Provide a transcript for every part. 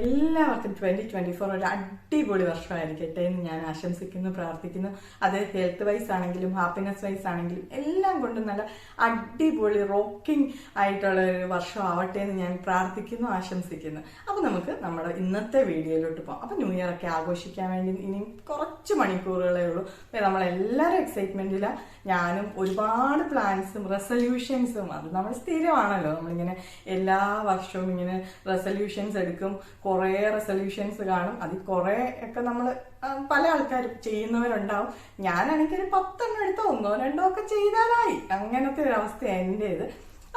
എല്ലാവർക്കും twenty twenty four ഒരു അടിപൊളി വർഷമായിരിക്കട്ടെ എന്ന് ഞാൻ ആശംസിക്കുന്നു പ്രാർത്ഥിക്കുന്നു. അത് ഹെൽത്ത് വൈസ് ആണെങ്കിലും ഹാപ്പിനെസ് വൈസ് ആണെങ്കിലും എല്ലാം കൊണ്ടും നല്ല അടിപൊളി റോക്കിംഗ് ആയിട്ടുള്ള ഒരു വർഷം ആവട്ടെ എന്ന് ഞാൻ പ്രാർത്ഥിക്കുന്നു ആശംസിക്കുന്നു. അപ്പോൾ നമുക്ക് നമ്മുടെ ഇന്നത്തെ വീഡിയോയിലോട്ട് പോകാം. അപ്പോൾ ന്യൂ ഇയർ ഒക്കെ ആഘോഷിക്കാൻ വേണ്ടി ഇനിയും കുറച്ച് മണിക്കൂറുകളേ ഉള്ളൂ. നമ്മളെല്ലാവരും എക്സൈറ്റ്മെന്റിലാണ് ഞാനും ഒരുപാട് പ്ലാൻസും റെസൊല്യൂഷൻസും അത് നമ്മൾ സ്ഥിരമാണല്ലോ. നമ്മളിങ്ങനെ എല്ലാ വർഷവും ഇങ്ങനെ റെസൊല്യൂഷൻസ് എടുക്കും. കുറേ റെസൊല്യൂഷൻസ് കാണും. അതിൽ കുറേ ഒക്കെ നമ്മൾ പല ആൾക്കാരും ചെയ്യുന്നവരുണ്ടാവും. ഞാനാണെങ്കിൽ ഒരു പത്തെണ്ണം എടുത്തോ ഒന്നോ രണ്ടോ ഒക്കെ ചെയ്താലായി. അങ്ങനത്തെ ഒരു അവസ്ഥ എന്റേത്.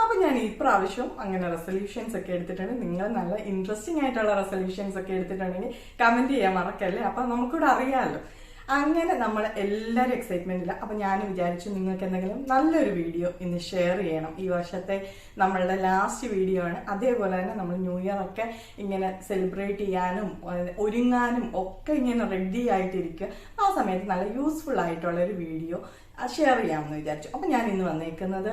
അപ്പൊ ഞാൻ ഈ പ്രാവശ്യം അങ്ങനെ റെസൊല്യൂഷൻസ് ഒക്കെ എടുത്തിട്ടുണ്ട്. നിങ്ങൾ നല്ല ഇൻട്രസ്റ്റിംഗ് ആയിട്ടുള്ള റെസൊല്യൂഷൻസ് ഒക്കെ എടുത്തിട്ടുണ്ടെങ്കിൽ കമന്റ് ചെയ്യാൻ മറക്കല്ലേ? അപ്പൊ നമുക്കിവിടെ അറിയാമല്ലോ അങ്ങനെ നമ്മൾ എല്ലാവരും എക്സൈറ്റ്മെന്റില്ല അപ്പൊ ഞാൻ വിചാരിച്ചു നിങ്ങൾക്ക് എന്തെങ്കിലും നല്ലൊരു വീഡിയോ ഇന്ന് ഷെയർ ചെയ്യണം. ഈ വർഷത്തെ നമ്മളുടെ ലാസ്റ്റ് വീഡിയോ ആണ്. അതേപോലെ തന്നെ നമ്മൾ ന്യൂ ഇയർ ഒക്കെ ഇങ്ങനെ സെലിബ്രേറ്റ് ചെയ്യാനും ഒരുങ്ങാനും ഒക്കെ ഇങ്ങനെ റെഡി ആയിട്ടിരിക്കുക. ആ സമയത്ത് നല്ല യൂസ്ഫുൾ ആയിട്ടുള്ള ഒരു വീഡിയോ ഷെയർ ചെയ്യാമെന്ന് വിചാരിച്ചു. അപ്പൊ ഞാൻ ഇന്ന് വന്നേക്കുന്നത്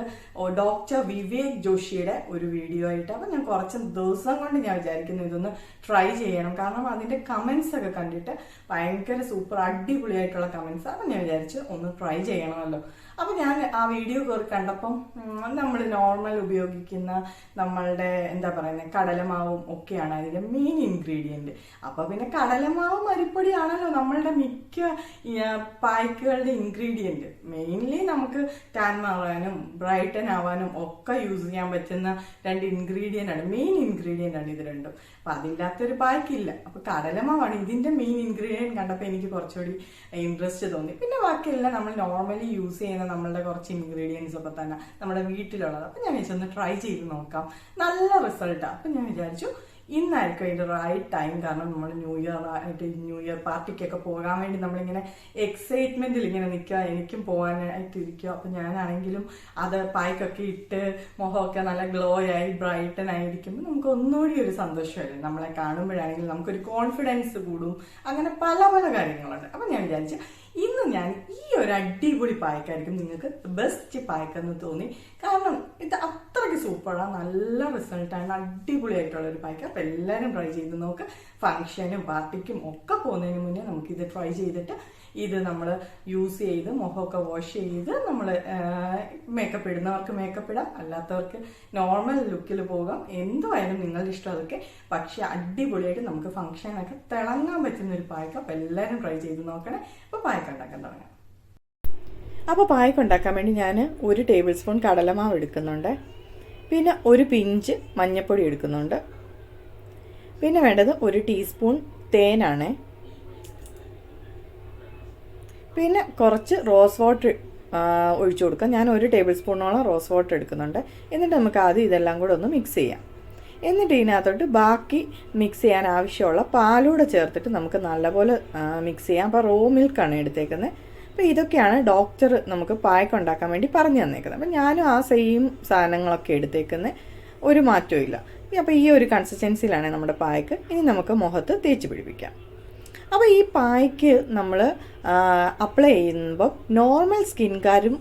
ഡോക്ടർ വിവേക് ജോഷിയുടെ ഒരു വീഡിയോ ആയിട്ട്. അപ്പൊ ഞാൻ കുറച്ച് ദിവസം കൊണ്ട് ഞാൻ വിചാരിക്കുന്നു ഇതൊന്ന് ട്രൈ ചെയ്യണം. കാരണം അതിന്റെ കമന്റ്സ് ഒക്കെ കണ്ടിട്ട് ഭയങ്കര സൂപ്പർ അടിപൊളിയായിട്ടുള്ള കമന്റ്സ് അപ്പൊ ഞാൻ വിചാരിച്ചു ഒന്ന് ട്രൈ ചെയ്യണമല്ലോ. അപ്പൊ ഞാൻ ആ വീഡിയോ കയറി കണ്ടപ്പം നമ്മൾ നോർമൽ ഉപയോഗിക്കുന്ന നമ്മളുടെ എന്താ പറയുന്നത് കടലമാവും ഒക്കെയാണ് അതിന്റെ മെയിൻ ഇൻഗ്രീഡിയന്റ് അപ്പൊ പിന്നെ കടലമാവും അരിപ്പൊടിയാണല്ലോ നമ്മളുടെ മിക്ക പായ്ക്കുകളുടെ ഇൻഗ്രീഡിയന്റ് മെയിൻലി നമുക്ക് ടാൻ മാറാനും ബ്രൈറ്റൻ ആവാനും ഒക്കെ യൂസ് ചെയ്യാൻ പറ്റുന്ന രണ്ട് ഇൻഗ്രീഡിയന്റ് ആണ്. മെയിൻ ഇൻഗ്രീഡിയന്റ് ആണ് ഇത് രണ്ടും. അപ്പൊ അതില്ലാത്തൊരു പായ്ക്കില്ല. അപ്പൊ കടലമാവാണ് ഇതിന്റെ മെയിൻ ഇൻഗ്രീഡിയന്റ് കണ്ടപ്പോൾ എനിക്ക് കുറച്ചുകൂടി ഇൻട്രസ്റ്റ് തോന്നി. പിന്നെ ബാക്കിയെല്ലാം നമ്മൾ നോർമലി യൂസ് ചെയ്യുന്ന നമ്മളുടെ കുറച്ച് ഇൻഗ്രീഡിയൻസ് ഒക്കെ തന്നെ നമ്മുടെ വീട്ടിലുള്ളത്. അപ്പൊ ഞാൻ വിചാരിച്ചു ട്രൈ ചെയ്ത് നോക്കാം. നല്ല റിസൾട്ടാണ് അപ്പൊ ഞാൻ വിചാരിച്ചു ഇന്നായിരിക്കും അതിന്റെ റൈറ്റ് ടൈം കാരണം നമ്മൾ ന്യൂ ഇയർ ആയിട്ട് ന്യൂ ഇയർ പാർട്ടിക്കൊക്കെ പോകാൻ വേണ്ടി നമ്മളിങ്ങനെ എക്സൈറ്റ്മെന്റിൽ ഇങ്ങനെ നിൽക്കുക. എനിക്കും പോകാനായിട്ട് ഇരിക്കുക അപ്പൊ ഞാനാണെങ്കിലും അത് പായ്ക്കൊക്കെ ഇട്ട് മുഖമൊക്കെ നല്ല ഗ്ലോ ആയി ബ്രൈറ്റൻ ആയിരിക്കുമ്പോൾ നമുക്ക് ഒന്നുകൂടി ഒരു സന്തോഷമല്ലേ? നമ്മളെ കാണുമ്പോഴാണെങ്കിലും നമുക്കൊരു കോൺഫിഡൻസ് കൂടും. അങ്ങനെ പല പല കാര്യങ്ങളുണ്ട്. അപ്പൊ ഞാൻ വിചാരിച്ചു ഇന്ന് ഞാൻ ഈ ഒരു അടിപൊളി പായ്ക്കായിരിക്കും നിങ്ങൾക്ക് ബെസ്റ്റ് പായ്ക്കെന്ന് തോന്നി. കാരണം ഇത് അത്രയ്ക്ക് സൂപ്പറാണ് നല്ല റിസൾട്ടാണ് അടിപൊളിയായിട്ടുള്ള ഒരു പായ്ക്ക് അപ്പം എല്ലാവരും ട്രൈ ചെയ്ത് നോക്ക്. ഫംഗ്ഷനും പാർട്ടിക്കും ഒക്കെ പോകുന്നതിന് മുന്നേ നമുക്ക് ഇത് ട്രൈ ചെയ്തിട്ട് ഇത് നമ്മൾ യൂസ് ചെയ്ത് മുഖമൊക്കെ വാഷ് ചെയ്ത് നമ്മൾ മേക്കപ്പ് ഇടുന്നവർക്ക് മേക്കപ്പ് ഇടാം. അല്ലാത്തവർക്ക് നോർമൽ ലുക്കിൽ പോകാം. എന്തുമായാലും നിങ്ങളുടെ ഇഷ്ടം അതൊക്കെ. പക്ഷെ അടിപൊളിയായിട്ട് നമുക്ക് ഫംഗ്ഷനൊക്കെ തിളങ്ങാൻ പറ്റുന്ന ഒരു പായ്ക്ക് അപ്പം എല്ലാവരും ട്രൈ ചെയ്ത് നോക്കണേ. അപ്പോൾ പായ്ക്ക് ഉണ്ടാക്കാൻ തുടങ്ങാം. അപ്പോൾ പായ്ക്ക് ഉണ്ടാക്കാൻ വേണ്ടി ഞാൻ ഒരു ടേബിൾ സ്പൂൺ കടലമാവ് എടുക്കുന്നുണ്ട്. പിന്നെ ഒരു പിഞ്ച് മഞ്ഞൾപ്പൊടി എടുക്കുന്നുണ്ട്. പിന്നെ വേണ്ടത് ഒരു ടീസ്പൂൺ തേനാണ്. പിന്നെ കുറച്ച് റോസ് വാട്ടർ ഒഴിച്ചു കൊടുക്കാം. ഞാൻ ഒരു ടേബിൾ സ്പൂണോളം റോസ് വാട്ടർ എടുക്കുന്നുണ്ട്. എന്നിട്ട് നമുക്ക് ആദ്യം ഇതെല്ലാം കൂടെ ഒന്ന് മിക്സ് ചെയ്യാം. എന്നിട്ട് ഇതിനകത്തോട്ട് ബാക്കി മിക്സ് ചെയ്യാൻ ആവശ്യമുള്ള പാലൂടെ ചേർത്തിട്ട് നമുക്ക് നല്ലപോലെ മിക്സ് ചെയ്യാം. അപ്പോൾ റോ മിൽക്കാണ് എടുത്തേക്കുന്നത്. അപ്പോൾ ഇതൊക്കെയാണ് ഡോക്ടർ നമുക്ക് പായക്ക് ഉണ്ടാക്കാൻ വേണ്ടി പറഞ്ഞു തന്നേക്കുന്നത്. അപ്പം ഞാനും ആ സെയിം സാധനങ്ങളൊക്കെ എടുത്തേക്കുന്നത് ഒരു മാറ്റവും ഇല്ല. അപ്പോൾ ഈ ഒരു കൺസിസ്റ്റൻസിയിലാണ് നമ്മുടെ പായക്ക്. ഇനി നമുക്ക് മുഖത്ത് തേച്ച് പിടിപ്പിക്കാം. അപ്പോൾ ഈ പായ്ക്ക് നമ്മൾ അപ്ലൈ ചെയ്യുമ്പോൾ നോർമൽ സ്കിൻകാരും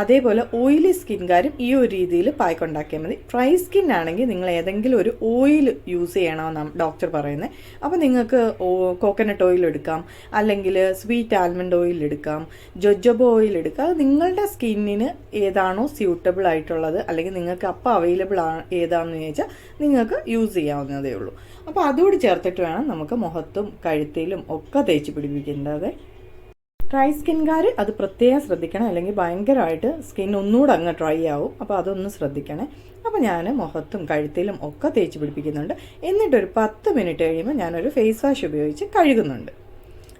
അതേപോലെ ഓയിലി സ്കിൻകാരും ഈ ഒരു രീതിയിൽ പായ്ക്കൊണ്ടാക്കിയാൽ മതി. ഡ്രൈ സ്കിൻ ആണെങ്കിൽ നിങ്ങൾ ഏതെങ്കിലും ഒരു ഓയിൽ യൂസ് ചെയ്യണമെന്നാണ് ഡോക്ടർ പറയുന്നത്. അപ്പോൾ നിങ്ങൾക്ക് കോക്കനട്ട് ഓയിൽ എടുക്കാം അല്ലെങ്കിൽ സ്വീറ്റ് ആൽമണ്ട് ഓയിൽ എടുക്കാം ജൊജോബോ ഓയിൽ എടുക്കാം. നിങ്ങളുടെ സ്കിന്നിന് ഏതാണോ സ്യൂട്ടബിൾ ആയിട്ടുള്ളത് അല്ലെങ്കിൽ നിങ്ങൾക്ക് അപ്പോൾ അവൈലബിൾ ആണ് ഏതാണെന്ന് ചോദിച്ചാൽ നിങ്ങൾക്ക് യൂസ് ചെയ്യാവുന്നതേ ഉള്ളൂ. അപ്പോൾ അതുകൂടി ചേർത്തിട്ട് വേണം നമുക്ക് മുഖത്തും കഴുത്തിലും ഒക്കെ തേച്ച് പിടിപ്പിക്കേണ്ടത്. ഡ്രൈ സ്കിൻകാർ അത് പ്രത്യേകം ശ്രദ്ധിക്കണം. അല്ലെങ്കിൽ ഭയങ്കരമായിട്ട് സ്കിൻ ഒന്നുകൂടെ അങ്ങ് ഡ്രൈ ആവും. അപ്പോൾ അതൊന്ന് ശ്രദ്ധിക്കണേ. അപ്പോൾ ഞാൻ മുഖത്തും കഴുത്തിലും ഒക്കെ തേച്ച് പിടിപ്പിക്കുന്നുണ്ട്. എന്നിട്ടൊരു പത്ത് മിനിറ്റ് കഴിയുമ്പോൾ ഞാനൊരു ഫേസ് വാഷ് ഉപയോഗിച്ച് കഴുകുന്നുണ്ട്.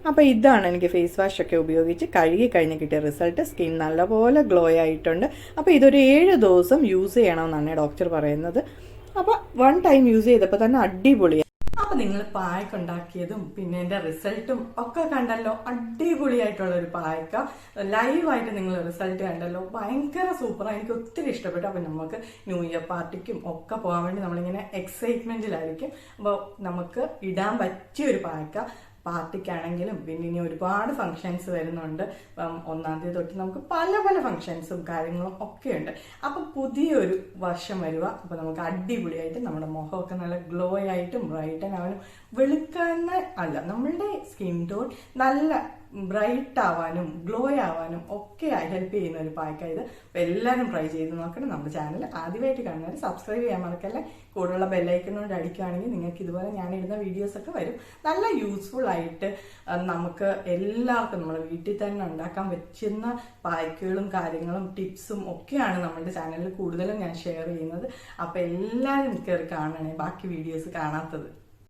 അപ്പോൾ ഇതാണ് എനിക്ക് ഫേസ് വാഷൊക്കെ ഉപയോഗിച്ച് കഴുകി കഴിഞ്ഞ് കിട്ടിയ റിസൾട്ട്. സ്കിൻ നല്ലപോലെ ഗ്ലോ ആയിട്ടുണ്ട്. അപ്പോൾ ഇതൊരു ഏഴ് ദിവസം യൂസ് ചെയ്യണമെന്നാണ് ഡോക്ടർ പറയുന്നത്. അപ്പോൾ വൺ ടൈം യൂസ് ചെയ്തപ്പോൾ തന്നെ അടിപൊളിയാണ് അപ്പൊ നിങ്ങൾ പായക്ക ഉണ്ടാക്കിയതും പിന്നെ എന്റെ റിസൾട്ടും ഒക്കെ കണ്ടല്ലോ. അടിപൊളിയായിട്ടുള്ള ഒരു പായക്ക. ലൈവായിട്ട് നിങ്ങൾ റിസൾട്ട് കണ്ടല്ലോ. ഭയങ്കര സൂപ്പറാണ് എനിക്ക് ഒത്തിരി ഇഷ്ടപ്പെട്ടു. അപ്പൊ നമുക്ക് ന്യൂ ഇയർ പാർട്ടിക്കും ഒക്കെ പോകാൻ വേണ്ടി നമ്മളിങ്ങനെ എക്സൈറ്റ്മെന്റിലായിരിക്കും അപ്പോൾ നമുക്ക് ഇടാൻ പറ്റിയ ഒരു പായക്ക. പാർട്ടിക്കാണെങ്കിലും പിന്നെ ഇനി ഒരുപാട് ഫംഗ്ഷൻസ് വരുന്നുണ്ട്. ഒന്നാം തീയതി തൊട്ട് നമുക്ക് പല പല ഫംഗ്ഷൻസും കാര്യങ്ങളും ഒക്കെ ഉണ്ട്. അപ്പൊ പുതിയൊരു വർഷം വരിക അപ്പൊ നമുക്ക് അടിപൊളിയായിട്ട് നമ്മുടെ മുഖമൊക്കെ നല്ല ഗ്ലോ ആയിട്ടും ബ്രൈറ്റൻ ആവാനും വെളുക്കാൻ അല്ല നമ്മളുടെ സ്കിൻ ടോൺ നല്ല ബ്രൈറ്റ് ആവാനും ഗ്ലോ ആവാനും ഒക്കെ ഹെൽപ്പ് ചെയ്യുന്ന ഒരു പാക്കാണ് ഇത്. അപ്പോൾ എല്ലാവരും ട്രൈ ചെയ്ത് നോക്കണം. നമ്മുടെ ചാനൽ ആദ്യമായിട്ട് കാണുന്നവർ സബ്സ്ക്രൈബ് ചെയ്യാൻ മറക്കല്ലേ? കൂടുതലുള്ള ബെല്ലൈക്കനോട് അടിക്കുകയാണെങ്കിൽ നിങ്ങൾക്ക് ഇതുപോലെ ഞാൻ ഇടുന്ന വീഡിയോസ് ഒക്കെ വരും. നല്ല യൂസ്ഫുൾ ആയിട്ട് നമുക്ക് എല്ലാവർക്കും നമ്മുടെ വീട്ടിൽ തന്നെ ഉണ്ടാക്കാൻ പറ്റുന്ന പായ്ക്കുകളും കാര്യങ്ങളും ടിപ്സും ഒക്കെയാണ് നമ്മുടെ ചാനലിൽ കൂടുതലും ഞാൻ ഷെയർ ചെയ്യുന്നത്. അപ്പോൾ എല്ലാവരും കയറി കാണണേ. ബാക്കി വീഡിയോസ് കാണാത്തത്.